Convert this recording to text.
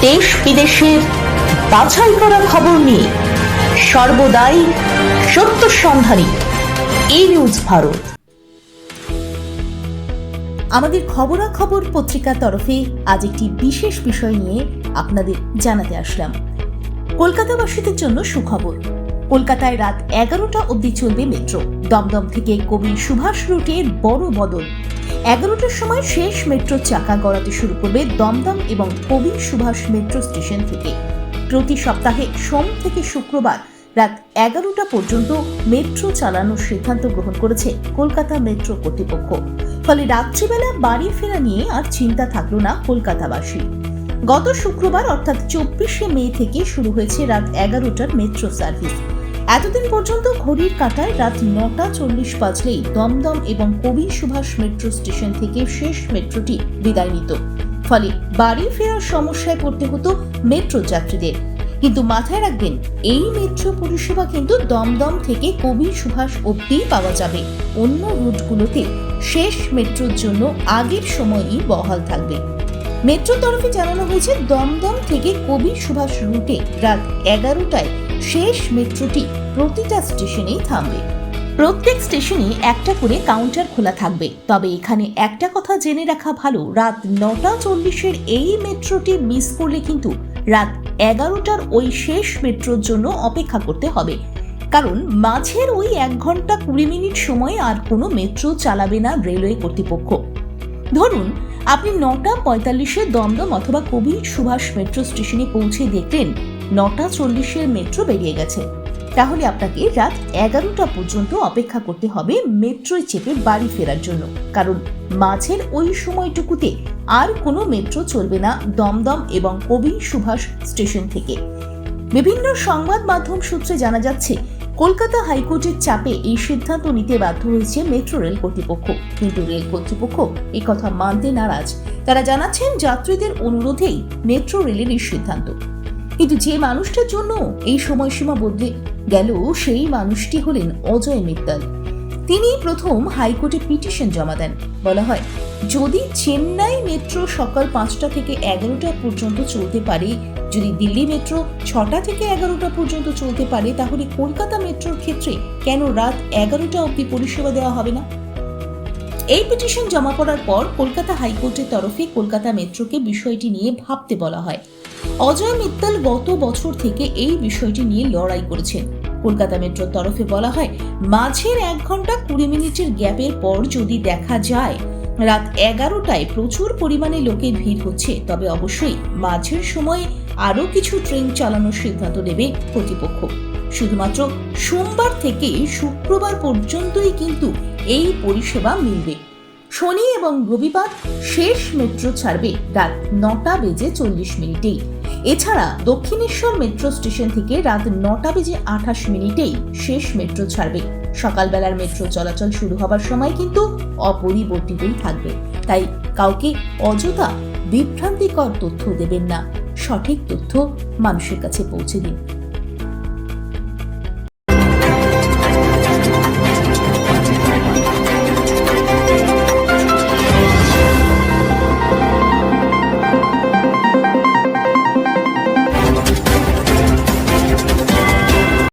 দেশ বিদেশের বাছাই করা খবর নিয়ে সর্বদাই সত্য সন্ধানী এই নিউজ ভারত। আমাদের খবরাখবর পত্রিকার তরফে আজ একটি বিশেষ বিষয় নিয়ে আপনাদের জানাতে আসলাম। কলকাতাবাসীদের জন্য সুখবর। কলকাতায় রাত এগারোটা অবধি চলবে মেট্রো। দমদম থেকে কবি সুভাষ রুটের বড় বদল। এগারোটার সময় শেষ মেট্রোর চাকা গড়াতে শুরু করবে দমদম এবং কবি সুভাষ মেট্রো স্টেশন থেকে। প্রতি সপ্তাহে সোম থেকে শুক্রবার রাত এগারোটা পর্যন্ত মেট্রো চালানোর সিদ্ধান্ত গ্রহণ করেছে কলকাতা মেট্রো কর্তৃপক্ষ। ফলে রাত্রিবেলা বাড়ি ফেরা নিয়ে আর চিন্তা থাকল না কলকাতাবাসী। গত শুক্রবার অর্থাৎ চব্বিশে মে থেকে শুরু হয়েছে রাত এগারোটার মেট্রো সার্ভিস। এতদিন পর্যন্ত ঘড়ির কাঁটায় রাত নটা চল্লিশ বাজলেই দমদম এবং কবি সুভাষ মেট্রো স্টেশন থেকে শেষ মেট্রোটি বিদায় নিত। ফলে বাড়ি ফেরার সমস্যায় পড়তে হতো মেট্রো যাত্রীদের। কিন্তু মাথায় রাখবেন, এই মেট্রো পরিষেবা কিন্তু দমদম থেকে কবি সুভাষ অব্দি পাওয়া যাবে। অন্য রুটগুলোতে শেষ মেট্রোর জন্য আগের সময়ই বহাল থাকবে। মেট্রো তরফে জানানো হয়েছে, দমদম থেকে কবি সুভাষ রুটে রাত এগারোটায় শেষ মেট্রোটি প্রতিটা স্টেশনেই থামবে। প্রত্যেক স্টেশনে একটা করে কাউন্টার খোলা থাকবে। তবে এখানে একটা কথা জেনে রাখা ভালো, রাত নটা চল্লিশের এই মেট্রোটি মিস করলে কিন্তু রাত এগারোটার ওই শেষ মেট্রোর জন্য অপেক্ষা করতে হবে। কারণ মাঝের ওই এক ঘণ্টা কুড়ি মিনিট সময় আর কোনো মেট্রো চালাবে না রেলওয়ে কর্তৃপক্ষ। ধরুন, আপনি নটা পঁয়তাল্লিশে দমদম অথবা কবি সুভাষ মেট্রো স্টেশনে পৌঁছে দেখলেন নটা চল্লিশের মেট্রো বেরিয়ে গেছে। তাহলে আপনাকে রাত এগারোটা পর্যন্ত অপেক্ষা করতে হবে মেট্রোয় চেপে বাড়ি ফেরার জন্য। কারণ মাঝের ওই সময়টুকুতে আর কোনো মেট্রো চলবে না দমদম এবং কবি সুভাষ স্টেশন থেকে। বিভিন্ন সংবাদ মাধ্যম সূত্রে জানা যাচ্ছে, কলকাতা হাইকোর্টের চাপে এই সিদ্ধান্ত নিতে বাধ্য হয়েছে মেট্রো রেল কর্তৃপক্ষ। কিন্তু রেল কর্তৃপক্ষ এই কথা মানতে নারাজ। তারা জানাচ্ছেন, যাত্রীদের অনুরোধেই মেট্রো রেলের এই সিদ্ধান্ত। কিন্তু যে মানুষটার জন্য এই সময়সীমা বদলে গেল, সেই মানুষটি হলেন অজয় মিত্তাল। তিনি প্রথম হাইকোর্টে পিটিশন জমা দেন। বলা হয়, যদি চেন্নাই মেট্রো সকাল পাঁচটা থেকে এগারোটা পর্যন্ত চলতে পারে, যদি দিল্লি মেট্রো ছটা থেকে এগারোটা পর্যন্ত চলতে পারে, তাহলে কলকাতা মেট্রোর ক্ষেত্রে কেন রাত এগারোটা অবধি পরিষেবা দেওয়া হবে না? এই পিটিশন জমা পড়ার পর কলকাতা হাইকোর্টের তরফে কলকাতা মেট্রোকে বিষয়টি নিয়ে ভাবতে বলা হয়। অজয় মিত্তাল গত বছর থেকে এই বিষয়টি নিয়ে লড়াই করেছেন। কলকাতা মেট্রোর তরফে বলা হয়, মাঝের এক ঘণ্টা কুড়ি মিনিটের গ্যাপের পর যদি দেখা যায়, রাত এগারোটায় প্রচুর পরিমাণে লোকের ভিড় হচ্ছে, তবে অবশ্যই মাঝের সময়ে আরও কিছু ট্রেন চালানোর সিদ্ধান্ত নেবে কর্তৃপক্ষ। শুধুমাত্র সোমবার থেকে শুক্রবার পর্যন্তই কিন্তু এই পরিষেবা মিলবে। শনি এবং রবিবার শেষ মেট্রো ছাড়বে রাত নটা বেজে চল্লিশ মিনিটেই। এছাড়া দক্ষিণেশ্বর মেট্রো স্টেশন থেকে রাত নটা বেজে আঠাশ মিনিটেই শেষ মেট্রো ছাড়বে। সকালবেলার মেট্রো চলাচল শুরু হবার সময় কিন্তু অপরিবর্তিতই থাকবে। তাই কাউকে অযথা বিভ্রান্তিকর তথ্য দেবেন না। সঠিক তথ্য মানুষের কাছে পৌঁছে দিন।